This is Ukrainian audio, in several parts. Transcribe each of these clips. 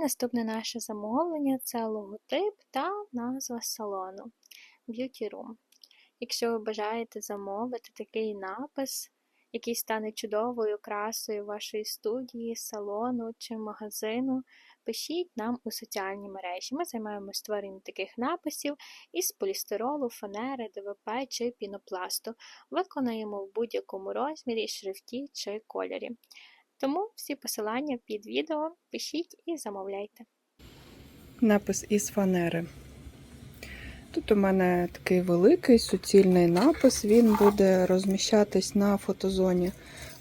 наступне наше замовлення це логотип та назва салону Beauty Room. Якщо ви бажаєте замовити такий напис, який стане чудовою красою вашої студії, салону чи магазину, пишіть нам у соціальні мережі. Ми займаємося створенням таких написів із полістиролу, фанери, ДВП чи пінопласту. Виконаємо в будь-якому розмірі, шрифті чи кольорі. Тому всі посилання під відео пишіть і замовляйте. Напис із фанери. Тут у мене такий великий суцільний напис. Він буде розміщатись на фотозоні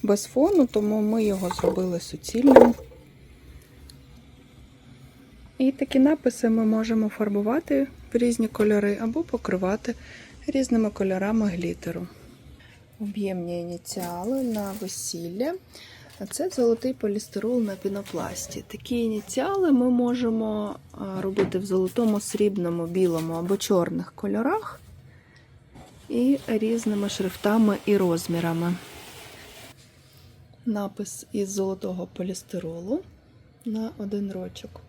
без фону, тому ми його зробили суцільним. І такі написи ми можемо фарбувати в різні кольори або покривати різними кольорами глітеру. Об'ємні ініціали на весілля. А це золотий полістирол на пінопласті. Такі ініціали ми можемо робити в золотому, срібному, білому або чорних кольорах і різними шрифтами і розмірами. Напис із золотого полістиролу на один рочок.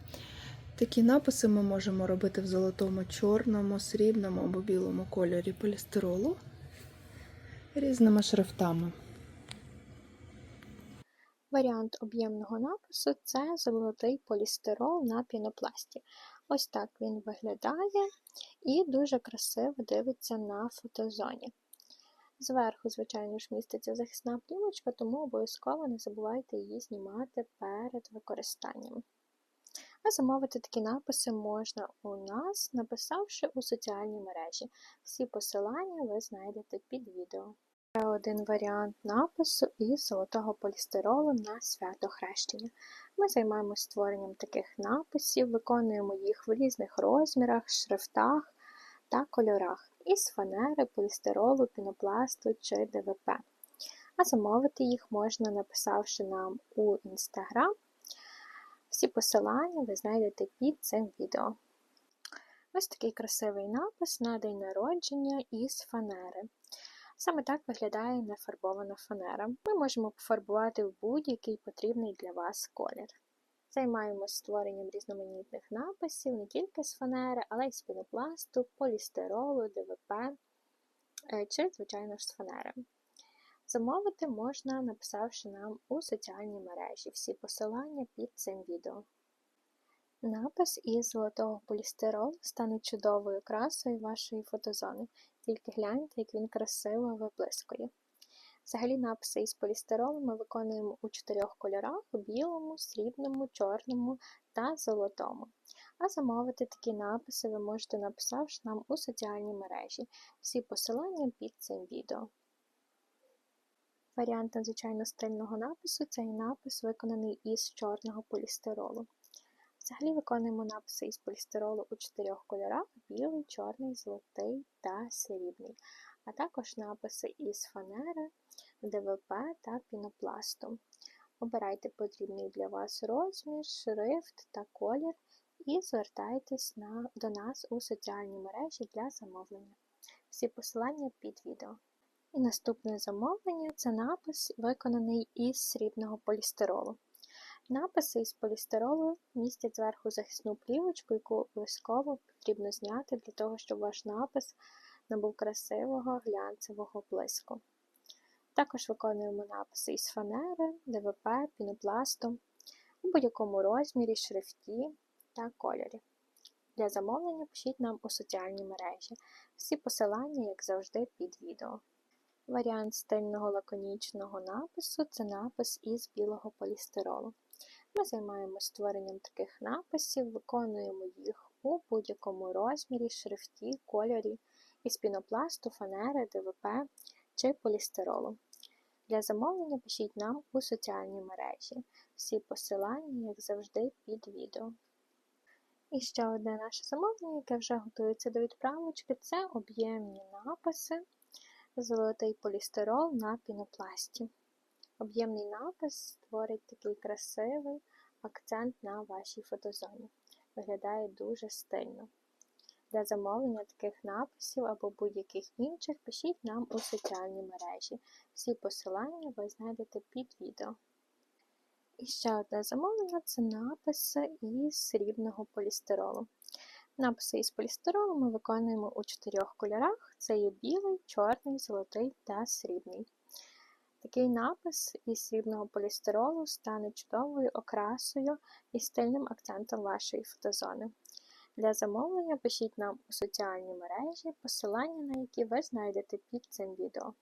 Такі написи ми можемо робити в золотому, чорному, срібному або білому кольорі полістиролу різними шрифтами. Варіант об'ємного напису це золотий полістирол на пінопласті. Ось так він виглядає і дуже красиво дивиться на фотозоні. Зверху, звичайно ж, міститься захисна плівочка, тому обов'язково не забувайте її знімати перед використанням. А замовити такі написи можна у нас, написавши у соціальній мережі. Всі посилання ви знайдете під відео. Ще один варіант напису із золотого полістиролу на свято хрещення. Ми займаємося створенням таких написів, виконуємо їх в різних розмірах, шрифтах та кольорах із фанери, полістиролу, пінопласту чи ДВП. А замовити їх можна, написавши нам у Instagram. Всі посилання ви знайдете під цим відео. Ось такий красивий напис на день народження із фанери. Саме так виглядає нефарбована фанера. Ми можемо пофарбувати в будь-який потрібний для вас колір. Займаємося створенням різноманітних написів не тільки з фанери, але й з пінопласту, полістиролу, ДВП е, чи, звичайно ж, з фанери. Замовити можна, написавши нам у соціальній мережі всі посилання під цим відео. Напис із золотого полістиролу стане чудовою красою вашої фотозони, тільки гляньте, як він красиво виблискує. Взагалі написи із полістиролу ми виконуємо у чотирьох кольорах білому, срібному, чорному та золотому. А замовити такі написи ви можете написавши нам у соціальній мережі. Всі посилання під цим відео. Варіант надзвичайно стильного напису цей напис виконаний із чорного полістиролу. Взагалі виконуємо написи із полістиролу у чотирьох кольорах: білий, чорний, золотий та срібний, а також написи із фанери, ДВП та пінопласту. Обирайте потрібний для вас розмір, шрифт та колір і звертайтесь на, до нас у соціальні мережі для замовлення. Всі посилання під відео. І наступне замовлення це напис, виконаний із срібного полістиролу. Написи із полістиролу містять зверху захисну плівочку, яку обов'язково потрібно зняти для того, щоб ваш напис набув красивого глянцевого блиску. Також виконуємо написи із фанери, ДВП, пінопласту у будь-якому розмірі, шрифті та кольорі. Для замовлення пишіть нам у соціальній мережі. Всі посилання, як завжди, під відео. Варіант стильного лаконічного напису це напис із білого полістиролу. Ми займаємося створенням таких написів, виконуємо їх у будь-якому розмірі, шрифті, кольорі із пінопласту, фанери, ДВП чи полістиролу. Для замовлення пишіть нам у соціальній мережі. Всі посилання, як завжди, під відео. І ще одне наше замовлення, яке вже готується до відправочки, це об'ємні написи, золотий полістирол на пінопласті. Об'ємний напис створить такий красивий акцент на вашій фотозоні. Виглядає дуже стильно. Для замовлення таких написів або будь-яких інших пишіть нам у соціальній мережі. Всі посилання ви знайдете під відео. І ще одне замовлення це написи із срібного полістиролу. Написи із полістиролу ми виконуємо у чотирьох кольорах: це є білий, чорний, золотий та срібний. Такий напис із срібного полістиролу стане чудовою окрасою і стильним акцентом вашої фотозони. Для замовлення пишіть нам у соціальні мережі, посилання на які ви знайдете під цим відео.